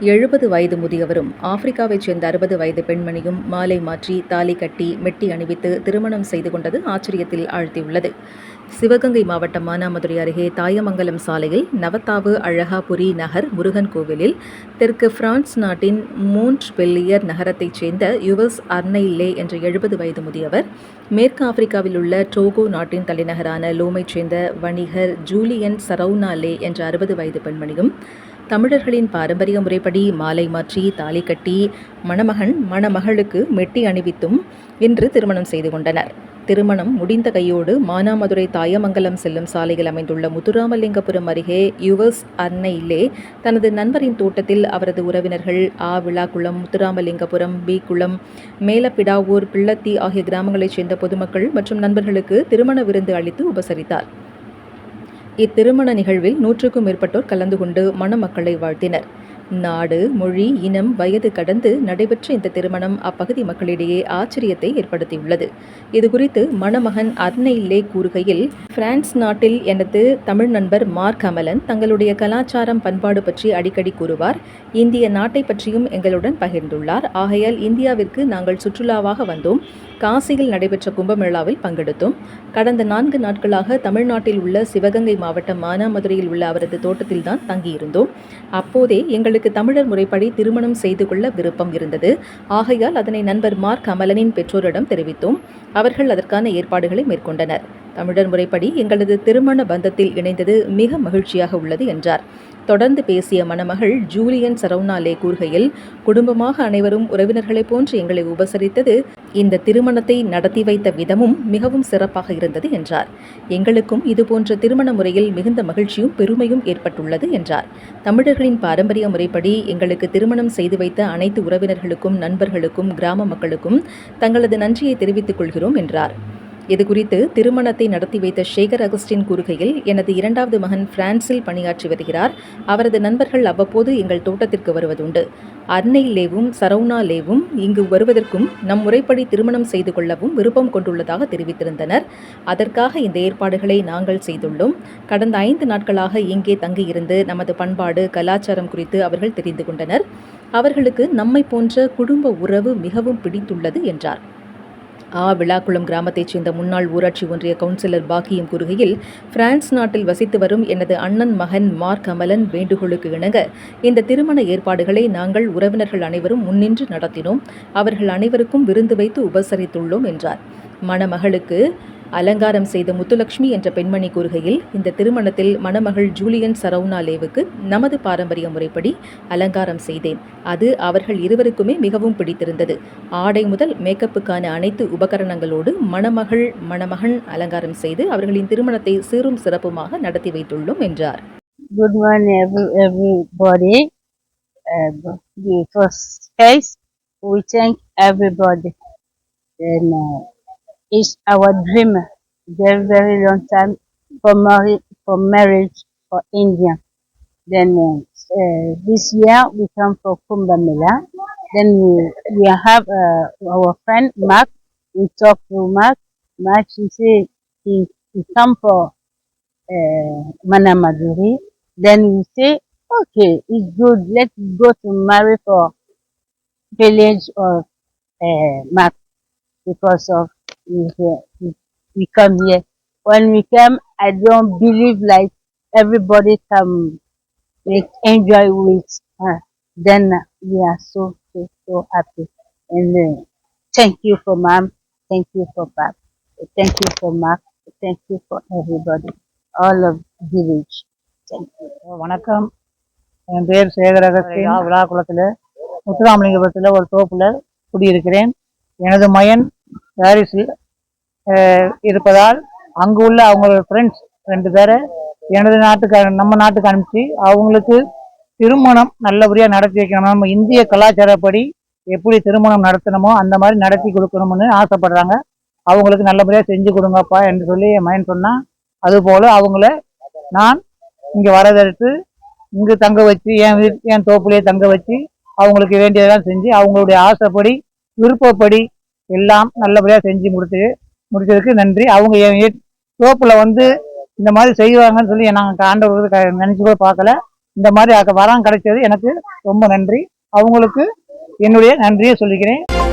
எழுபது வயது முதியவரும் ஆப்பிரிக்காவைச் சேர்ந்த அறுபது வயது பெண்மணியும் மாலை மாற்றி தாலி கட்டி மெட்டி அணிவித்து திருமணம் செய்து கொண்டது ஆச்சரியத்தில் ஆழ்த்தியுள்ளது. சிவகங்கை மாவட்டம் மானாமதுரை அருகே தாயமங்கலம் சாலையில் நவத்தாவு அழகாபுரி நகர் முருகன் கோவிலில் தெற்கு பிரான்ஸ் நாட்டின் மூன்ட் பெல்லியர் நகரத்தைச் சேர்ந்த யுவஸ் அர்னைலே என்ற எழுபது வயது முதியவர் மேற்கு ஆப்பிரிக்காவில் உள்ள டோகோ நாட்டின் தலைநகரான லோமைச் சேர்ந்த வணிகர் ஜூலியன் சரௌனாலே என்ற அறுபது வயது பெண்மணியும் தமிழர்களின் பாரம்பரிய முறைப்படி மாலை மாற்றி தாலி கட்டி மணமகன் மணமகளுக்கு மெட்டி அணிவித்தும் இன்று திருமணம் செய்து கொண்டனர். திருமணம் முடிந்த கையோடு மானாமதுரை தாயமங்கலம் செல்லும் சாலையில் அமைந்துள்ள முத்துராமலிங்கபுரம் அருகே யுவஸ் அன்னையிலே தனது நண்பரின் தோட்டத்தில் அவரது உறவினர்கள் ஆ விழாக்குளம் முத்துராமலிங்கபுரம் பி குளம் மேலப்பிடாவூர் பிள்ளத்தி ஆகிய கிராமங்களைச் சேர்ந்த பொதுமக்கள் மற்றும் நண்பர்களுக்கு திருமண விருந்து அளித்து உபசரித்தார். இத்திருமண நிகழ்வில் நூற்றுக்கும் மேற்பட்டோர் கலந்து கொண்டு மணமக்களை வாழ்த்தினர் நாடு மொழி இனம் வயது கடந்து நடைபெற்ற இந்த திருமணம் அப்பகுதி மக்களிடையே ஆச்சரியத்தை ஏற்படுத்தியுள்ளது. இதுகுறித்து மணமகன் அர்னைலே கூறுகையில் பிரான்ஸ் நாட்டில் எனது தமிழ் நண்பர் மார்க் அமலன் தங்களுடைய கலாச்சாரம் பண்பாடு பற்றி அடிக்கடி கூறுவார். இந்திய நாட்டை பற்றியும் எங்களுடன் பகிர்ந்துள்ளார். ஆகையால் இந்தியாவிற்கு நாங்கள் சுற்றுலாவாக வந்தோம். காசியில் நடைபெற்ற கும்பமேளாவில் பங்கெடுத்தோம். கடந்த நான்கு நாட்களாக தமிழ்நாட்டில் உள்ள சிவகங்கை மாவட்டம் மானாமதுரையில் உள்ள அவரது தோட்டத்தில்தான் தங்கியிருந்தோம். அப்போதே எங்களுக்கு தமிழர் முறைப்படி திருமணம் செய்து கொள்ள விருப்பம் இருந்தது. ஆகையால் அதனை நண்பர் மார்க் அமலனின் பெற்றோரிடம் தெரிவித்தோம். அவர்கள் அதற்கான ஏற்பாடுகளை மேற்கொண்டனர். தமிழர் முறைப்படி எங்களது திருமண பந்தத்தில் இணைந்தது மிக மகிழ்ச்சியாக உள்ளது என்றார். தொடர்ந்து பேசிய மணமகள் ஜூலியன் சரவுனாலே கூறுகையில் குடும்பமாக அனைவரும் உறவினர்களைப் போன்று எங்களை உபசரித்தது இந்த திருமணத்தை நடத்தி வைத்த விதமும் மிகவும் சிறப்பாக இருந்தது என்றார். எங்களுக்கும் இதுபோன்ற திருமண முறையில் மிகுந்த மகிழ்ச்சியும் பெருமையும் ஏற்பட்டுள்ளது என்றார். தமிழர்களின் பாரம்பரிய முறைப்படி எங்களுக்கு திருமணம் செய்து வைத்த அனைத்து உறவினர்களுக்கும் நண்பர்களுக்கும் கிராம மக்களுக்கும் தங்களது நன்றியை தெரிவித்துக் கொள்கிறோம் என்றார். இதுகுறித்து திருமணத்தை நடத்தி வைத்த ஷேகர் அகஸ்டின் கூறுகையில் எனது இரண்டாவது மகன் பிரான்சில் பணியாற்றி வருகிறார். அவரது நண்பர்கள் அவ்வப்போது எங்கள் தோட்டத்திற்கு வருவதுண்டு. அன்னை லேவும் சரவுனா லேவும் இங்கு வருவதற்கும் நம் முறைப்படி திருமணம் செய்து கொள்ளவும் விருப்பம் கொண்டுள்ளதாக தெரிவித்திருந்தனர். அதற்காக இந்த ஏற்பாடுகளை நாங்கள் செய்துள்ளோம். கடந்த ஐந்து நாட்களாக இங்கே தங்கியிருந்து நமது பண்பாடு கலாச்சாரம் குறித்து அவர்கள் தெரிந்து கொண்டனர். அவர்களுக்கு நம்மை போன்ற குடும்ப உறவு மிகவும் பிடித்துள்ளது என்றார். ஆ விழாக்குளம் கிராமத்தைச் சேர்ந்த முன்னாள் ஊராட்சி ஒன்றிய கவுன்சிலர் பாக்கியம் கூறுகையில் பிரான்ஸ் நாட்டில் வசித்து வரும் எனது அண்ணன் மகன் மார்க் அமலன் வேண்டுகோளுக்கு இணங்க இந்த திருமண ஏற்பாடுகளை நாங்கள் உறவினர்கள் அனைவரும் முன்னின்று நடத்தினோம். அவர்கள் அனைவருக்கும் விருந்து வைத்து உபசரித்துள்ளோம் என்றார். மணமகளுக்கு அலங்காரம் செய்த முத்துலக்ஷ்மி என்ற பெண்மணி கூறுகையில் இந்த திருமணத்தில் மணமகள் ஜூலியன் சரவுனாலேவுக்கு நமது பாரம்பரிய முறைப்படி அலங்காரம் செய்தேன் அது அவர்கள் இருவருக்குமே மிகவும் பிடித்திருந்தது ஆடை முதல் மேக்கப்புக்கான அனைத்து உபகரணங்களோடு மணமகள் மணமகன் அலங்காரம் செய்து அவர்களின் திருமணத்தை சீரும் சிறப்புமாக நடத்தி வைத்துள்ளோம் என்றார் good morning every, everybody. Uh, we thank everybody. And uh, it's our dream, very, very long time for marriage, for marriage for India. Then uh, uh, this year we come for Kumbh Mela. Then we, we have uh, our friend Mark. We talk to Mark. Mark, he say he, he come for uh, Manamaduri. Then we say, okay, it's good. Let's go to marry for village or uh, Mark because of we, we, we come here. When we come, I don't believe like everybody come like enjoy with her. Then we are so so so happy. And uh, thank you for mom. Thank you for pap. Thank you for Mark. Thank you for everybody. All of village. Thank you. வணக்கம் என் பேர் சேகரகஸ்டின் விழாக்குளத்தில் முத்துராமலிங்கபுரத்தில் ஒரு தோப்பில் குடியிருக்கிறேன் எனது மகன் பாரிஸில் eh, இருப்பதால் அங்கு உள்ள அவங்களோட ஃப்ரெண்ட்ஸ் ரெண்டு பேரை எனது நாட்டுக்கு நம்ம நாட்டுக்கு அனுப்பிச்சு அவங்களுக்கு திருமணம் நல்லபடியாக நடத்தி வைக்கணும்? நம்ம இந்திய கலாச்சாரப்படி எப்படி திருமணம் நடத்தணுமோ அந்த மாதிரி நடத்தி கொடுக்கணும்னு ஆசைப்படுறாங்க. அவங்களுக்கு நல்லபடியாக செஞ்சு கொடுங்கப்பா என்று சொல்லி என் மைண்ட் சொன்னான் அதுபோல் அவங்கள நான் இங்கே வரதெடுத்து இங்கு தங்க வச்சு என் வீட் என் தோப்புலேயே தங்க வச்சு அவங்களுக்கு வேண்டியதெல்லாம் செஞ்சு அவங்களுடைய ஆசைப்படி விருப்பப்படி எல்லாம் நல்லபடியாக செஞ்சு முடிச்சு முடிச்சதுக்கு நன்றி. அவங்க என் தோப்பில் வந்து இந்த மாதிரி செய்வாங்கன்னு சொல்லி நாங்கள் ஆண்டவர்களுக்கு நினச்சி கூட பார்க்கல. இந்த மாதிரி அக- வரம் கிடைச்சது எனக்கு ரொம்ப நன்றி. அவங்களுக்கு என்னுடைய நன்றியை சொல்லிக்கிறேன்.